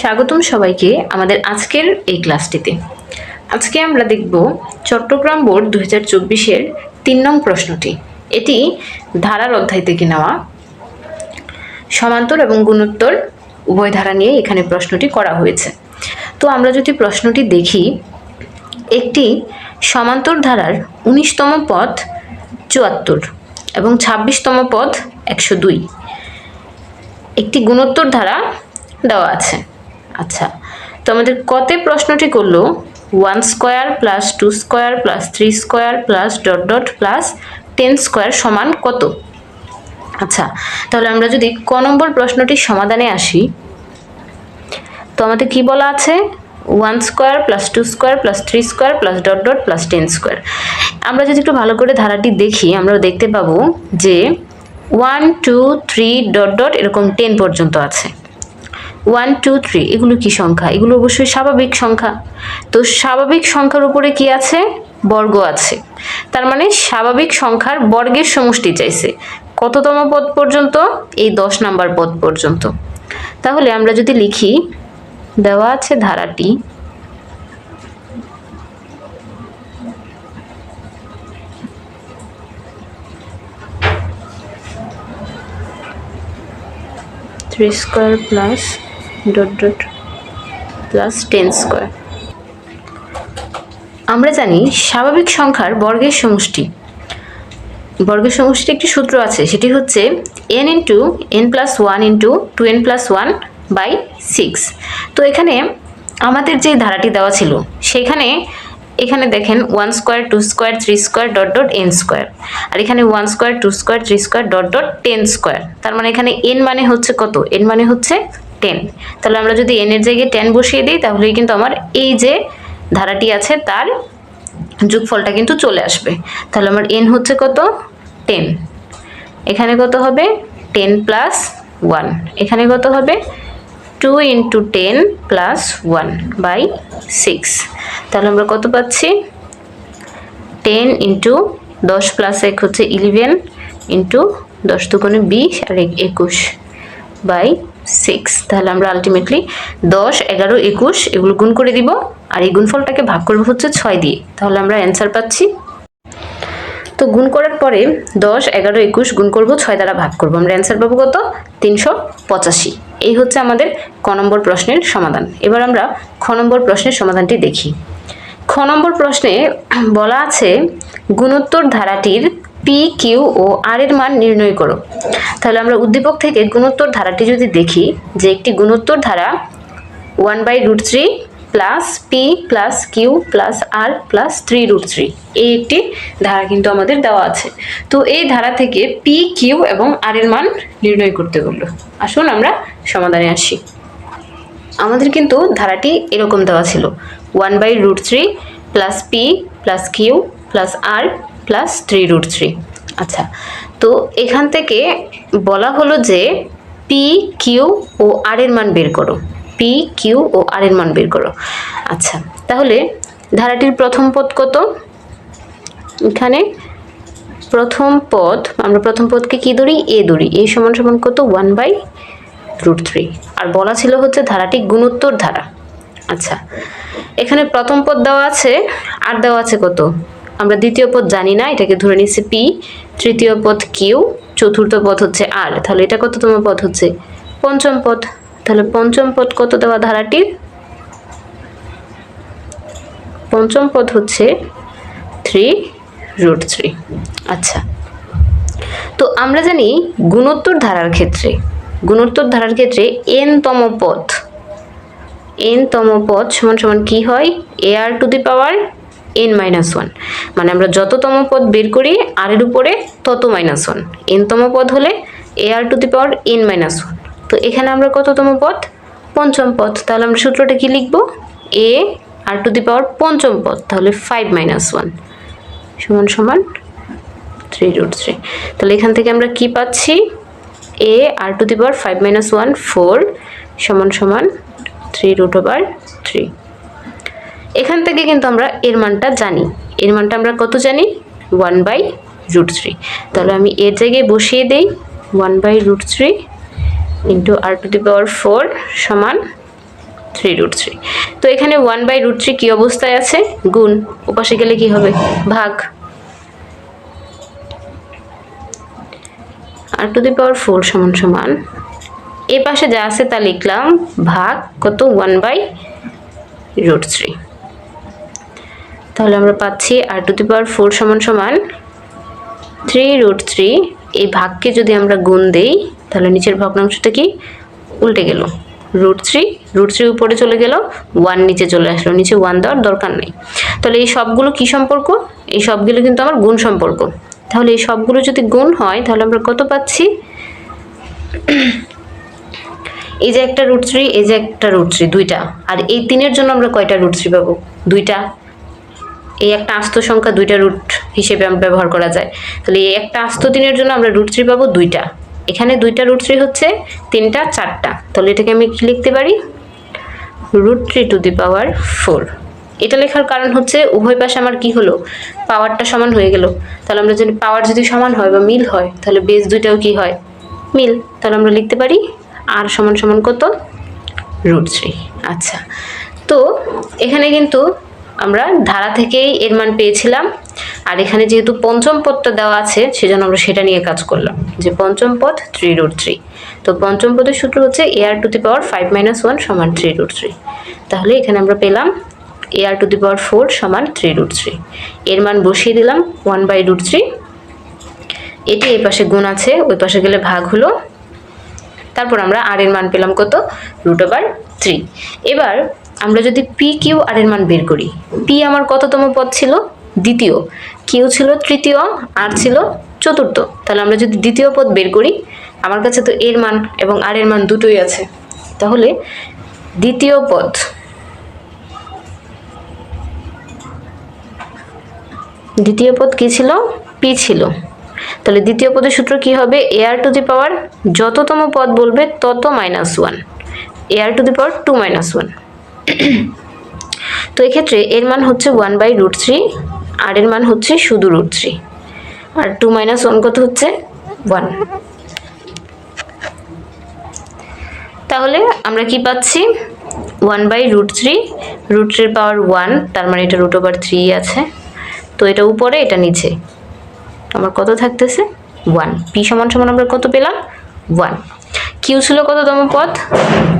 স্বাগতম সবাইকে আমাদের আজকের এই ক্লাসটিতে। আজকে আমরা দেখব চট্টগ্রাম বোর্ড দু হাজার চব্বিশের তিন নং প্রশ্নটি। এটি ধারার অধ্যায় থেকে নেওয়া। সমান্তর এবং গুণোত্তর উভয় ধারা নিয়ে এখানে প্রশ্নটি করা হয়েছে। তো আমরা যদি প্রশ্নটি দেখি, একটি সমান্তর ধারার উনিশতম পদ চুয়াত্তর এবং ছাব্বিশতম পদ একশো দুই। একটি গুণোত্তর ধারা দেওয়া আছে। আচ্ছা তো আমাদের কতে প্রশ্নটি করল one square plus two square plus three square plus dot dot plus ten square সমান কত? আচ্ছা তাহলে আমরা যদি ক নম্বর প্রশ্নটির সমাধানে আসি, তো আমাদের কি বলা আছে? One square plus two square plus three square plus dot dot plus ten square আমরা যদি একটু ভালো করে ধারাটি দেখি আমরা দেখতে পাবো যে one two three dot dot এরকম টেন পর্যন্ত আছে। ওয়ান টু থ্রি এগুলো কি সংখ্যা? এগুলো অবশ্যই স্বাভাবিক সংখ্যা। তো স্বাভাবিক সংখ্যার উপরে কি আছে? বর্গ আছে। তার মানে স্বাভাবিক সংখ্যার বর্গের সমষ্টি চাইছে। কততম পদ পর্যন্ত? এই দশ নাম্বার পদ পর্যন্ত। তাহলে আমরা যদি লিখি, দেওয়া আছে ধারাটি। Three square plus dot dot plus ten square আমরা জানি স্বাভাবিক সংখ্যার বর্গের সমষ্টি। বর্গের সমষ্টির একটি সূত্র আছে, সেটি হচ্ছে N into N plus one into two N plus one by six তো এখানে আমাদের যে ধারাটি দেওয়া ছিল, সেখানে এখানে দেখেন one square two square three square dot dot N square আর এখানে one square two square three square dot dot ten square তার মানে এখানে এন মানে হচ্ছে কত? এন মানে হচ্ছে টেন তাহলে আমরা যদি এন এর জায়গায় টেন বসিয়ে দিই, তাহলেই কিন্তু আমার এই যে ধারাটি আছে, তার যোগফলটা কিন্তু চলে আসবে। তাহলে আমার এন হচ্ছে কত? টেন এখানে কত হবে? টেন প্লাস ওয়ান এখানে কত হবে? Two into ten plus one by six তাহলে আমরা কত পাচ্ছি? টেন ইন্টু দশ প্লাস এক হচ্ছে ইলেভেন ইন্টু দশ দুগুণে বিশ আর এক একুশ বাই সিক্স তাহলে আমরা আলটিমেটলি দশ, এগারো, একুশ এগুলো গুণ করে দিব, আর এই গুণফলটাকে ভাগ করব হচ্ছে ছয় দিয়ে। তাহলে আমরা অ্যান্সার পাচ্ছি। তো গুণ করার পরে দশ, এগারো, একুশ গুণ করব ছয় দ্বারা ভাগ করব। আমরা অ্যান্সার পাবো কত? তিনশো পঁচাশি। এই হচ্ছে আমাদের ক নম্বর প্রশ্নের সমাধান। এবার আমরা খ নম্বর প্রশ্নের সমাধানটি দেখি। খ নম্বর প্রশ্নে বলা আছে, গুণোত্তর ধারাটির পি, কিউ ও আর এর মান নির্ণয় করো। তাহলে আমরা উদ্দীপক থেকে গুণোত্তর ধারাটি যদি দেখি, যে একটি গুণোত্তর ধারা one by root three plus P plus Q plus R plus three root three, এই একটি ধারা কিন্তু আমাদের দেওয়া আছে। তো এই ধারা থেকে পি, কিউ এবং আর এর মান নির্ণয় করতে বলল। আসুন আমরা সমাধানে আসি। আমাদের কিন্তু ধারাটি এরকম দেওয়া ছিল, one by root three plus P plus Q plus R plus three root three আচ্ছা তো এখান থেকে বলা হলো যে পি কিউ ও আর এর মান বের করো। পি কিউ ও আর এর মান বের করো। আচ্ছা তাহলে ধারাটির প্রথম পদ কত? এখানে প্রথম পদ, আমরা প্রথম পদকে কি ধরি? এ ধরি। এ সমান সমান কত? ওয়ান বাই রুট থ্রি আর বলা ছিল হচ্ছে ধারাটি গুণোত্তর ধারা। আচ্ছা এখানে প্রথম পদ দেওয়া আছে। আর দেওয়া আছে কত? আমরা দ্বিতীয় পদ জানি না, এটাকে ধরে নিচ্ছি পি তৃতীয় পদ কিউ চতুর্থ পদ হচ্ছে আর তাহলে এটা কততম পদ হচ্ছে? পঞ্চম পদ, তাহলে পঞ্চম পদ কত দেওয়া ধারাটির? পঞ্চম পদ হচ্ছে থ্রি রুট থ্রি আচ্ছা। তো আমরা জানি গুণোত্তর ধারার ক্ষেত্রে, গুণোত্তর ধারার ক্ষেত্রে এন তম পদ এন তম পদ সমান সমান কি হয়? A R to the power N minus one মানে আমরা যততম পদ বের করি আর এর উপরে তত মাইনাস ওয়ান এন তম পদ হলে A R to the power N minus one তো এখানে আমরা কততম পদ? পঞ্চম পদ। তাহলে আমরা সূত্রটা কি লিখব? এ আর টু দি পাওয়ার পঞ্চম পদ। তাহলে ফাইভ মাইনাস ওয়ান সমান সমান থ্রি রুট থ্রি তাহলে এখান থেকে আমরা কি পাচ্ছি? A R to the power five minus one four সমান সমান থ্রি রুট ওভার থ্রি এখান থেকে কিন্তু আমরা এর মানটা জানি। এর মানটা আমরা কত জানি? ওয়ান বাই রুট থ্রি তাহলে আমি এর জায়গায় বসিয়ে দেই। One by root three into R to the power four সমান থ্রি রুট থ্রি তো এখানে ওয়ান বাই রুট থ্রি কী অবস্থায় আছে? গুণ। ওপাশে গেলে কি হবে? ভাগ। আর টু দি পাওয়ার ফোর সমান সমান। এ পাশে যা আছে তা লিখলাম, ভাগ কত? ওয়ান বাই রুট থ্রি তাহলে আমরা পাচ্ছি আর টু দি পাওয়ার ফোর সমান সমান থ্রি রুট থ্রি এই ভাগকে যদি আমরা গুণ দেই, তাহলে নিচের ভগ্নাংশটা কি? উল্টে গেল। রুট থ্রি রুট থ্রি উপরে চলে গেল ওয়ান নিচে চলে আসলো। নিচে ওয়ান দেওয়ার দরকার নেই। তাহলে এই সবগুলো কি সম্পর্ক? এই সবগুলো কিন্তু আমার গুণ সম্পর্ক। তাহলে এই সবগুলো যদি গুণ হয়, তাহলে আমরা কত পাচ্ছি? এই যে একটা রুট থ্রি এই যে একটা রুট থ্রি দুইটা। আর এই তিনের জন্য আমরা কয়টা রুট থ্রি পাবো? দুইটা। এই একটা আস্ত সংখ্যা দুইটা রুট হিসেবে ব্যবহার করা যায়। তাহলে এই একটা আস্ত তিনের জন্য আমরা রুট থ্রি পাবো দুইটা। এখানে দুইটা রুট থ্রি হচ্ছে তিনটা, চারটা। তাহলে এটাকে আমি কি লিখতে পারি? Root three to the power four এটা লেখার কারণ হচ্ছে উভয় পাশে আমার কি হলো? পাওয়ারটা সমান হয়ে গেল। তাহলে আমরা যদি পাওয়ার যদি সমান হয় বা মিল হয়, তাহলে বেস দুইটাও কি হয়? মিল। তাহলে আমরা লিখতে পারি আর সমান সমান কত? রুট থ্রি আচ্ছা। তো এখানে কিন্তু আমরা ধারা থেকেই এর মান পেয়েছিলাম। আর এখানে যেহেতু পঞ্চম পদটা দেওয়া আছে, সেজন্য আমরা সেটা নিয়ে কাজ করলাম, যে পঞ্চম পদ থ্রি রুট থ্রি তো পঞ্চম পদের সূত্র হচ্ছে A R to the power five minus one সমান থ্রি রুট থ্রি তাহলে এখানে আমরা পেলাম A R to the power four সমান থ্রি রুট থ্রি এর মান বসিয়ে দিলাম ওয়ান বাই রুট থ্রি এটি এই পাশে গুণ আছে, ওই পাশে গেলে ভাগ হলো। তারপর আমরা আর এর মান পেলাম কত? রুট ওভার থ্রি এবার আমরা যদি পি কিউ আর এর মান বের করি পি আমার কততম পদ ছিল? দ্বিতীয়। কিউ ছিল তৃতীয় আর ছিল চতুর্থ। তাহলে আমরা যদি দ্বিতীয় পদ বের করি, আমার কাছে তো এর মান এবং আর এর মান দুটোই আছে। তাহলে দ্বিতীয় পদ দ্বিতীয় পদ কি ছিল? পি ছিল। তাহলে দ্বিতীয় পদের সূত্র কি হবে? এ আর টু দি পাওয়ার যততম পদ বলবে তত minus one. A R to the power two minus one. তো এক্ষেত্রে এর মান হচ্ছে ওয়ান বাই রুট থ্রি আর এর মান হচ্ছে শুধু root three R two minus one কত হচ্ছে? ওয়ান তাহলে আমরা কি পাচ্ছি? One by root three root থ্রির পাওয়ার ওয়ান তার মানে এটা রুট ওভার থ্রি আছে। তো এটা উপরে, এটা নিচে। আমার কত থাকতেছে? ওয়ান পি সমান সমান আমরা কত পেলাম? ওয়ান কিউ ছিল কততম পদ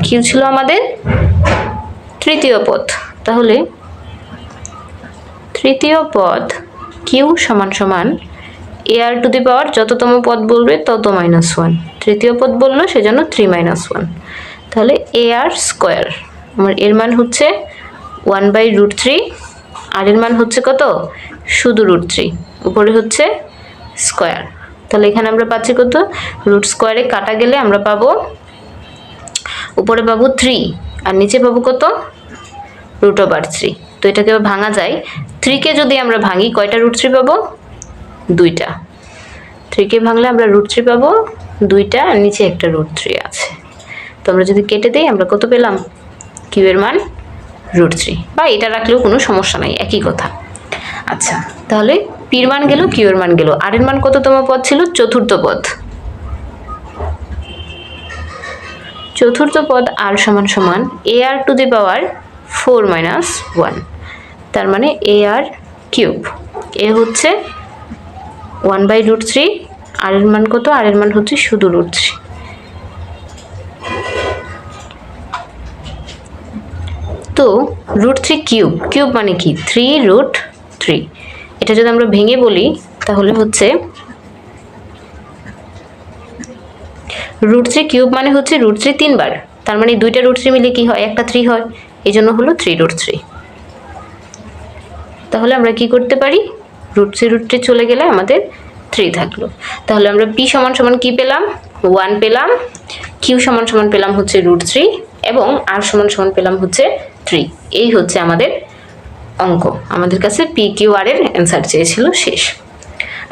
কিউ ছিল আমাদের তৃতীয় পদ। তাহলে তৃতীয় পদ কিউ সমান সমান এ আর টু দি পাওয়ার যততম পদ বলবে তত মাইনাস ওয়ান তৃতীয় পদ বলল সেজন্য থ্রি মাইনাস ওয়ান তাহলে এ আর স্কোয়ার আমার এর মান হচ্ছে one by root three r এর মান হচ্ছে কত? শুধু রুট থ্রি উপরে হচ্ছে স্কোয়ার তাহলে এখানে আমরা পাচ্ছি কত? রুট স্কোয়ারে কাটা গেলে আমরা পাবো, উপরে পাবো থ্রি আর নিচে পাবো কত? রুট ওভার থ্রি তো এটাকে ভাঙা যায়। থ্রিকে যদি আমরা ভাঙি, কয়টা রুট থ্রি পাবো? দুইটা। থ্রিকে ভাঙলে আমরা রুট থ্রি পাবো, দুইটা, আর নিচে একটা রুট থ্রি আছে। তো আমরা যদি কেটে দিই, আমরা কত পেলাম? কিউয়ের মান রুট থ্রি বা এটা রাখলেও কোনো সমস্যা নাই, একই কথা। আচ্ছা তাহলে পির মান গেল কিউ এর মান গেল। আর এর মান কততম পদ ছিল? চতুর্থ পদ। চতুর্থ পদ আর সমান সমান A R to the power four minus one. তার মানে এ আর কিউব। এ হচ্ছে one by root three, R এর মান কত? আর এর মান হচ্ছে শুধু রুট থ্রি। তো রুট থ্রি কিউব। কিউব মানে কি? Three root three. এটা যদি আমরা ভেঙে বলি, তাহলে হচ্ছে রুট থ্রি কিউব মানে হচ্ছে রুট থ্রি তিনবার। তার মানে দুইটা রুট থ্রি মিলে কি হয়? একটা থ্রি হয়। এই জন্য হলো থ্রি রুট থ্রি তাহলে আমরা কি করতে পারি? রুট থ্রি রুট থ্রি চলে গেলে আমাদের থ্রি থাকল। তাহলে আমরা পি সমান সমান কি পেলাম? ওয়ান পেলাম। কিউ সমান সমান পেলাম হচ্ছে রুট থ্রি এবং আর সমান সমান পেলাম হচ্ছে থ্রি এই হচ্ছে আমাদের অঙ্ক। আমাদের কাছে পি কিউ আর এর অ্যান্সার চেয়েছিল শেষ।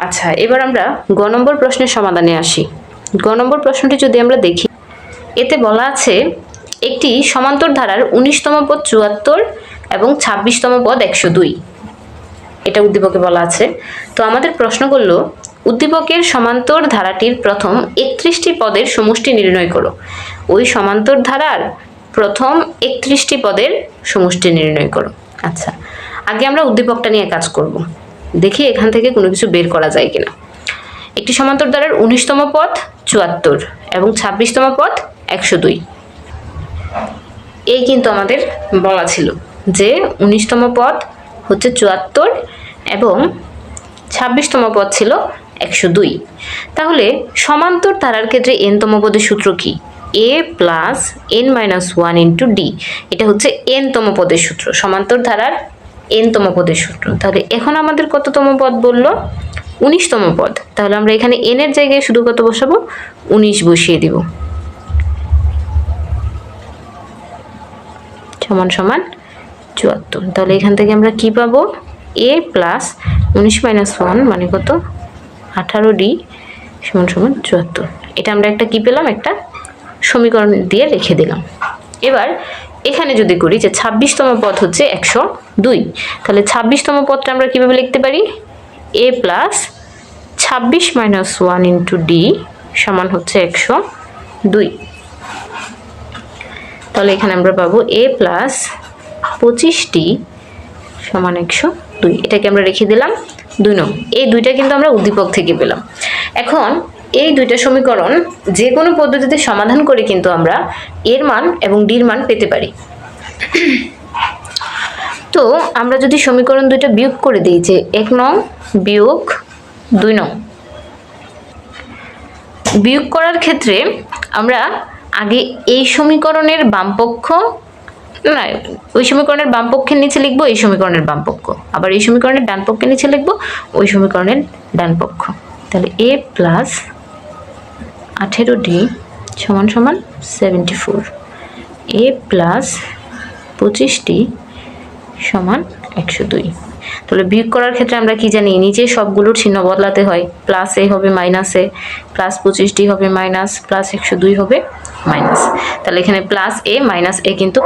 আচ্ছা এবার আমরা গ নম্বর প্রশ্নের সমাধানে আসি। গ নম্বর প্রশ্নটি যদি আমরা দেখি, এতে বলা আছে একটি সমান্তর ধারার উনিশতম পদ চুয়াত্তর এবং ছাব্বিশতম পদ একশো দুই। এটা উদ্দীপকে বলা আছে। তো আমাদের প্রশ্ন করল, উদ্দীপকের সমান্তর ধারাটির প্রথম একত্রিশটি পদের সমষ্টি নির্ণয় করো। ওই সমান্তর ধারার প্রথম একত্রিশটি পদের সমষ্টি নির্ণয় করো। আচ্ছা আগে আমরা উদ্দীপকটা নিয়ে কাজ করব। দেখি এখান থেকে কোনো কিছু বের করা যায় কিনা। একটি সমান্তর দ্বারের উনিশতম পদ চুয়াত্তর এবং ছাব্বিশতম পদ একশো দুই। এই কিন্তু আমাদের বলা ছিল যে উনিশতম পদ হচ্ছে চুয়াত্তর এবং ছাব্বিশতম পদ ছিল একশো দুই। তাহলে সমান্তর ধারার ক্ষেত্রে এনতম পদের সূত্র কি? A plus N minus one into D এটা হচ্ছে এনতম পদের সূত্র, সমান্তর ধারার এনতম পদের সূত্র। তাহলে এখন আমাদের কততম পদ বলল? উনিশতম পদ। তাহলে আমরা এখানে এনের জায়গায় শুধু কত বসাবো? উনিশ বসিয়ে দিব। সমান সমান চুয়াত্তর। তাহলে এখান থেকে আমরা কি পাবো? এ প্লাস উনিশ মাইনাস ওয়ান মানে কত? আঠারো ডি সমান সমান চুয়াত্তর। এটা আমরা একটা কি পেলাম? একটা সমীকরণ দিয়ে রেখে দিলাম। এবার এখানে যদি করি যে ছাব্বিশতম পদ হচ্ছে একশো দুই। তাহলে ছাব্বিশতম পদটা আমরা কীভাবে লিখতে পারি? এ প্লাস ছাব্বিশ মাইনাস ওয়ান ইন্টু ডি সমান হচ্ছে একশো দুই। তাহলে এখানে আমরা পাবো এ প্লাস পঁচিশটি সমান একশো দুই। এটাকে আমরা রেখে দিলাম দুই নং। এই দুইটা কিন্তু আমরা উদ্দীপক থেকে পেলাম। এখন এই দুইটা সমীকরণ যে কোনো পদ্ধতিতে সমাধান করে কিন্তু আমরা এর মান এবং ডির মান পেতে পারি। তো আমরা যদি সমীকরণ দুইটা বিয়োগ করে দিই যে এক নং বিয়োগ দুই নং। বিয়োগ করার ক্ষেত্রে আমরা আগে এই সমীকরণের বামপক্ষ, না, ওই সমীকরণের বামপক্ষের নিচে লিখব, এই সমীকরণের বামপক্ষ। আবার এই সমীকরণের ডান পক্ষের নিচে লিখব, ওই সমীকরণের ডান পক্ষ। তাহলে এ প্লাস আঠেরো ডি সমান সমান সেভেন্টি ফোর। এ প্লাস পঁচিশটি সমান একশো দুই। তাহলে বিয়োগ করার ক্ষেত্রে আমরা কি জানি? নিচে সবগুলোর চিহ্ন বদলাতে হয়। প্লাস এ হবে মাইনাস এ প্লাস পঁচিশটি হবে মাইনাস প্লাস একশো দুই হবে মাইনাস তাহলে এখানে প্লাস এ মাইনাস এ কিন্তু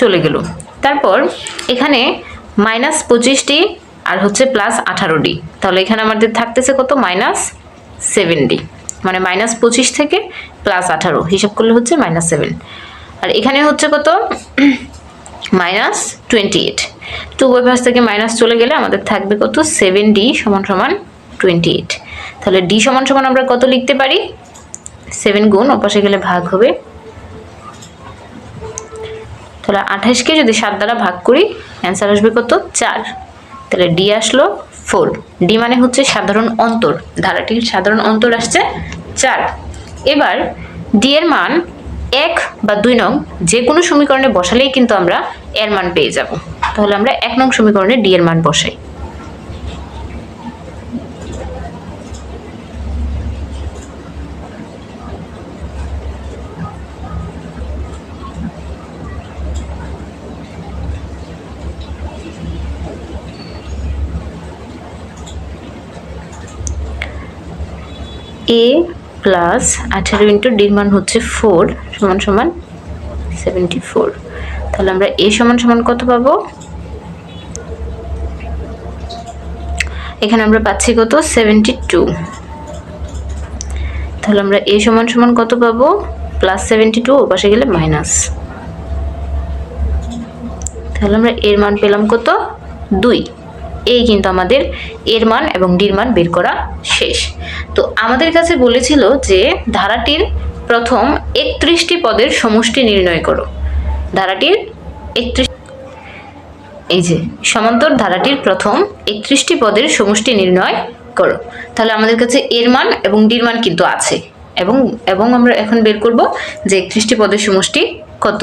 চলে গেল। তারপর এখানে মাইনাস পঁচিশটি আর হচ্ছে প্লাস আঠারো ডি তাহলে এখানে আমাদের থাকতেছে কত? মাইনাস সেভেন ডি মানে মাইনাস পঁচিশ থেকে প্লাস আঠারো। হিসাব করলে হচ্ছে মাইনাস সেভেন আর এখানে হচ্ছে কত? মাইনাস টোয়েন্টি এইট টু উভয় থেকে মাইনাস চলে গেলে আমাদের থাকবে কত? সেভেন ডি সমান সমান টোয়েন্টি এইট তাহলে ডি সমান সমান আমরা কত লিখতে পারি? সেভেন গুণ, ওপাশে গেলে ভাগ হবে। তাহলে আঠাশকে যদি সাত দ্বারা ভাগ করি অ্যান্সার আসবে কত? চার। তাহলে ডি আসলো ফোর ডি মানে হচ্ছে সাধারণ অন্তর। ধারাটির সাধারণ অন্তর আসছে চার। এবার ডি এর মান এক বা দুই নং যে কোনো সমীকরণে বসালেই কিন্তু আমরা এর মান পেয়ে যাব। তাহলে আমরা এক নং সমীকরণে ডি এর মান বসাই। এ প্লাস আঠারো ইন্টু ডির মান হচ্ছে ফোর সমান সমান সেভেন্টি ফোর তাহলে আমরা এ সমান সমান কত পাবো? এখানে আমরা পাচ্ছি কত? সেভেন্টি টু তাহলে আমরা এ সমান সমান কত পাবো? প্লাস সেভেন্টি টু পাশে গেলে মাইনাস তাহলে আমরা এর মান পেলাম কত? দুই। এই কিন্তু আমাদের এর মান এবং ডির মান বের করা শেষ। তো আমাদের কাছে বলেছিল যে ধারাটির প্রথম একত্রিশটি পদের সমষ্টি নির্ণয় করো। ধারাটির একত্রিশ এই যে, সমান্তর ধারাটির প্রথম একত্রিশটি পদের সমষ্টি নির্ণয় করো। তাহলে আমাদের কাছে এর মান এবং ডির মান কিন্তু আছে। এবং এবং আমরা এখন বের করব যে একত্রিশটি পদের সমষ্টি কত?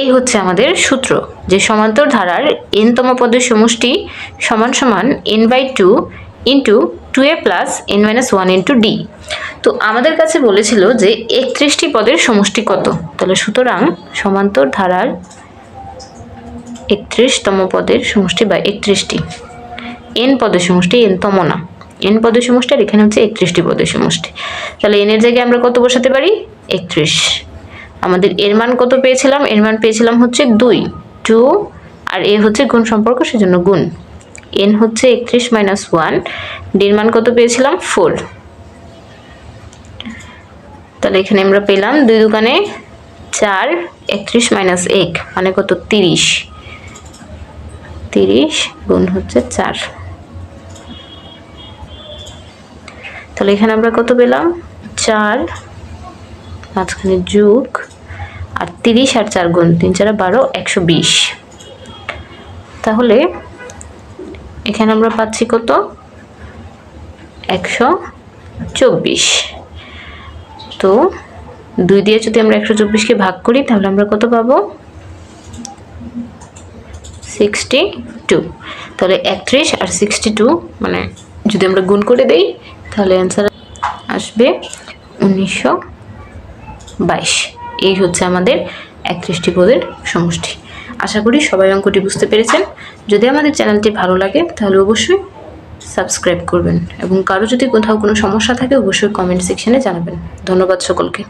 এই হচ্ছে আমাদের সূত্র, যে সমান্তর ধারার এনতম পদের সমষ্টি সমান সমান N by two into two A plus N minus one into D তো আমাদের কাছে বলেছিল যে একত্রিশটি পদের সমষ্টি কত? তাহলে সুতরাং সমান্তর ধারার একত্রিশতম পদের সমষ্টি বা একত্রিশটি এন পদের সমষ্টি এনতম না। এন পদের সমষ্টি আর এখানে হচ্ছে একত্রিশটি পদের সমষ্টি। তাহলে এনের জায়গায় আমরা কত বসাতে পারি? একত্রিশ। আমাদের এর মান কত পেয়েছিলাম? এর মান পেয়েছিলাম হচ্ছে দুই, টু, আর এ হচ্ছে গুণ সম্পর্ক, সেজন্য গুণ। এন হচ্ছে একত্রিশ মাইনাস ওয়ান ডির মান কত পেয়েছিলাম? ফোর। তাহলে এখানে আমরা পেলাম দুই দোকানে চার, একত্রিশ মাইনাস এক মানে কত? তিরিশ। তিরিশ গুণ হচ্ছে চার। তাহলে এখানে আমরা কত পেলাম? চার মাঝখানে যুগ আর তিরিশ আর চার গুণ তিন চার বারো, একশো বিশ। তাহলে এখানে আমরা পাচ্ছি কত? একশো চব্বিশ। তো দুই দিয়ে যদি আমরা একশো চব্বিশকে ভাগ করি, তাহলে আমরা কত পাবো? Sixty two. তাহলে একত্রিশ আর সিক্সটি টু মানে যদি আমরা গুণ করে দেই, তাহলে অ্যান্সার আসবে উনিশশো বাইশ। এই হচ্ছে আমাদের একত্রিশটি পদের সমষ্টি। আশা করি সবাই অঙ্কটি বুঝতে পেরেছেন। যদি আমাদের চ্যানেলটি ভালো লাগে, তাহলে অবশ্যই সাবস্ক্রাইব করবেন এবং কারও যদি কোথাও কোনো সমস্যা থাকে, অবশ্যই কমেন্ট সেকশনে জানাবেন। ধন্যবাদ সকলকে।